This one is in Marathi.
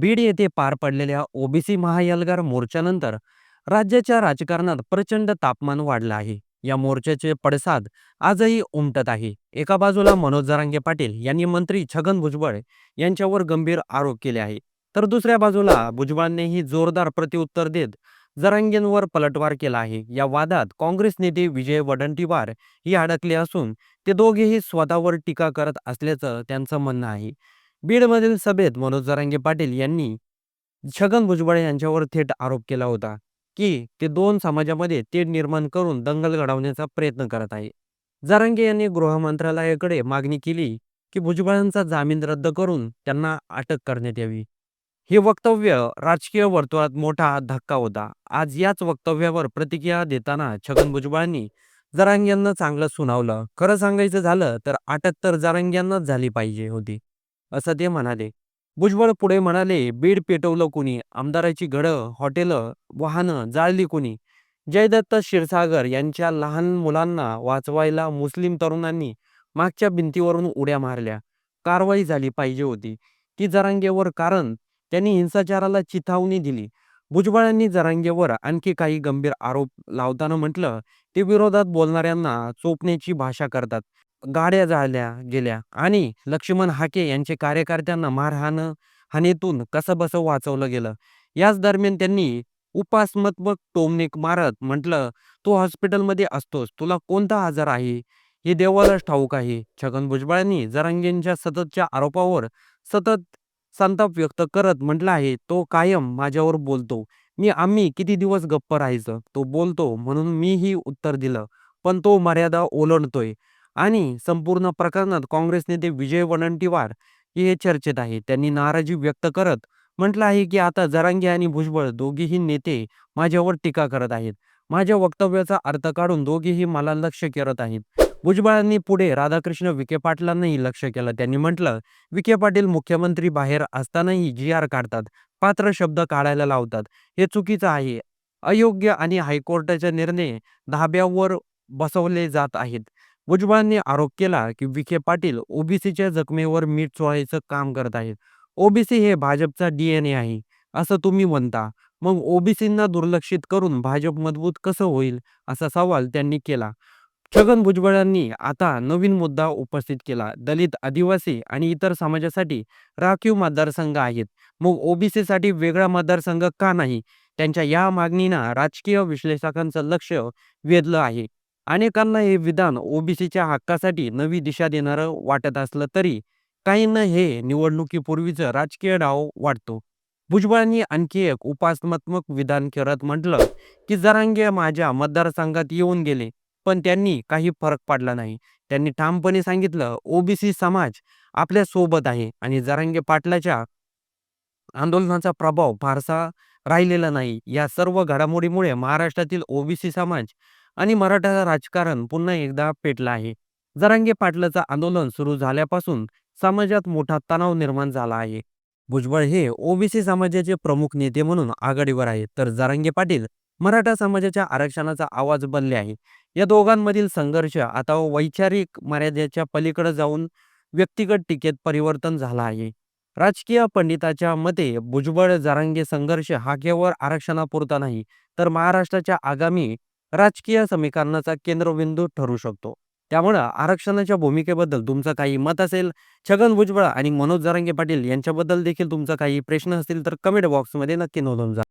बीड येथे पार पडलेल्या ओबीसी महायलगार मोर्चानंतर राज्याच्या राजकारणात प्रचंड तापमान वाढलं आहे. या मोर्चाचे पडसाद आजही उमटत आहे. एका बाजूला मनोज जरांगे पाटील यांनी मंत्री छगन भुजबळ यांच्यावर गंभीर आरोप केले आहे तर दुसऱ्या बाजूला भुजबळांनीही जोरदार प्रत्युत्तर देत जरांगेंवर पलटवार केला आहे. या वादात काँग्रेस नेते विजय वडंटीवार ही अडकले असून ते दोघेही स्वतःवर टीका करत असल्याचं त्यांचं म्हणणं आहे. बीडमधील सभेत मनोज जरांगे पाटील यांनी छगन भुजबळ यांच्यावर थेट आरोप केला होता की ते दोन समाजामध्ये तेढ निर्माण करून दंगल घडवण्याचा प्रयत्न करत आहे. जरांगे यांनी गृह मंत्रालयाकडे मागणी केली की भुजबळांचा जामीन रद्द करून त्यांना अटक करण्यात यावी. हे वक्तव्य राजकीय वर्तुळात मोठा धक्का होता. आज याच वक्तव्यावर प्रतिक्रिया देताना छगन भुजबळांनी जरांग्यांना चांगलं सुनावलं. खरं सांगायचं झालं तर अटक तर जरांग्यांनाच झाली पाहिजे होती. असं ते म्हणाले. भुजबळ पुढे म्हणाले बीड पेटवलं कोणी? आमदाराची घडं हॉटेलं वाहनं जाळली कोणी? जयदत्त क्षीरसागर यांच्या लहान मुलांना वाचवायला मुस्लिम तरुणांनी मागच्या भिंतीवरून उड्या मारल्या. कारवाई झाली पाहिजे होती. ती जरांगेवर कारण त्यांनी हिंसाचाराला चिथावणी दिली. भुजबळांनी जरांगेवर आणखी काही गंभीर आरोप लावताना म्हटलं ते विरोधात बोलणाऱ्यांना चोपण्याची भाषा करतात. गाड्या जाळल्या गेल्या. आणि लक्ष्मण हाके यांचे कार्यकर्त्यांना मारहाण हानीतून कसं बसं वाचवलं गेलं. याच दरम्यान त्यांनी उपासमत्मक टोमणीक मारत म्हटलं तू हॉस्पिटलमध्ये असतोस. तुला कोणता आजार आहे? हे देवालाच ठाऊक आहे. छगन भुजबळांनी जरांगेंच्या सततच्या आरोपावर सतत संताप व्यक्त करत म्हटलं आहे तो कायम माझ्यावर बोलतो. मी आम्ही किती दिवस गप्प राहायचं? तो बोलतो म्हणून मीही उत्तर दिलं. पण तो मर्यादा ओलांडतोय. आणि संपूर्ण प्रकरणात काँग्रेस नेते विजय वडंटीवार हे चर्चेत आहे त्यांनी नाराजी व्यक्त करत म्हटलं आहे की आता जरांगे आणि भुजबळ दोघेही नेते माझ्यावर टीका करत आहेत. माझ्या वक्तव्याचा अर्थ काढून दोघेही मला लक्ष करत आहेत. भुजबळांनी पुढे राधाकृष्ण विखे पाटलांनाही लक्ष केलं. त्यांनी म्हटलं विखे पाटील मुख्यमंत्री बाहेर असतानाही जी आर काढतात. पात्र शब्द काढायला लावतात. हे चुकीचं आहे. अयोग्य आणि हायकोर्टाचे निर्णय धाब्यावर बसवले जात आहेत. भुजबळांनी आरोप केला की विखे पाटील ओबीसीच्या जखमेवर मीठ चोळायचं काम करत आहेत. ओबीसी हे भाजपचा डीएनए आहे असं तुम्ही म्हणता. मग ओबीसींना दुर्लक्षित करून भाजप मजबूत कसं होईल असा सवाल त्यांनी केला. छगन भुजबळांनी आता नवीन मुद्दा उपस्थित केला. दलित आदिवासी आणि इतर समाजासाठी राखीव मतदारसंघ आहेत. मग ओबीसीसाठी वेगळा मतदारसंघ का नाही? त्यांच्या या मागणीनं राजकीय विश्लेषकांचं लक्ष वेधलं आहे. अनेकांना हे विधान ओबीसीच्या हक्कासाठी नवी दिशा देणारं वाटत असलं तरी काहींना हे निवडणुकीपूर्वीचं राजकीय डाव वाटतो. भुजबळांनी आणखी एक उपासनात्मक विधान करत म्हटलं की जरांगे माझ्या मतदारसंघात येऊन गेले पण त्यांनी काही फरक पडला नाही. त्यांनी ठामपणे सांगितलं ओबीसी समाज आपल्यासोबत आहे आणि जरांगे पाटलाच्या आंदोलनाचा प्रभाव फारसा राहिलेला नाही. या सर्व घडामोडीमुळे महाराष्ट्रातील ओबीसी समाज आणि मराठा राजकारण पुन्हा एकदा पेटलं आहे. जरांगे पाटलाचं आंदोलन सुरू झाल्यापासून समाजात मोठा तणाव निर्माण झाला आहे. भुजबळ हे ओबीसी समाजाचे प्रमुख नेते म्हणून आघाडीवर आहेत. तर जरांगे पाटील मराठा समाजाच्या आरक्षणाचा आवाज बनले आहे. या दोघांमधील संघर्ष आता वैचारिक मर्यादेच्या पलीकडे जाऊन व्यक्तिगत टीकेत परिवर्तन झाला आहे. राजकीय पंडिताच्या मते भुजबळ जरांगे संघर्ष हा केवळ आरक्षणापुरता नाही तर महाराष्ट्राच्या आगामी राजकीय समीकरणाचा केंद्रबिंदू ठरू शकतो. त्यामुळं आरक्षणाच्या भूमिकेबद्दल तुमचं काही मत असेल? छगन भुजबळ आणि मनोज जरांगे पाटील यांच्याबद्दल देखील तुमचा काही प्रश्न असतील तर कमेंट बॉक्समध्ये नक्की नोंदवून जा.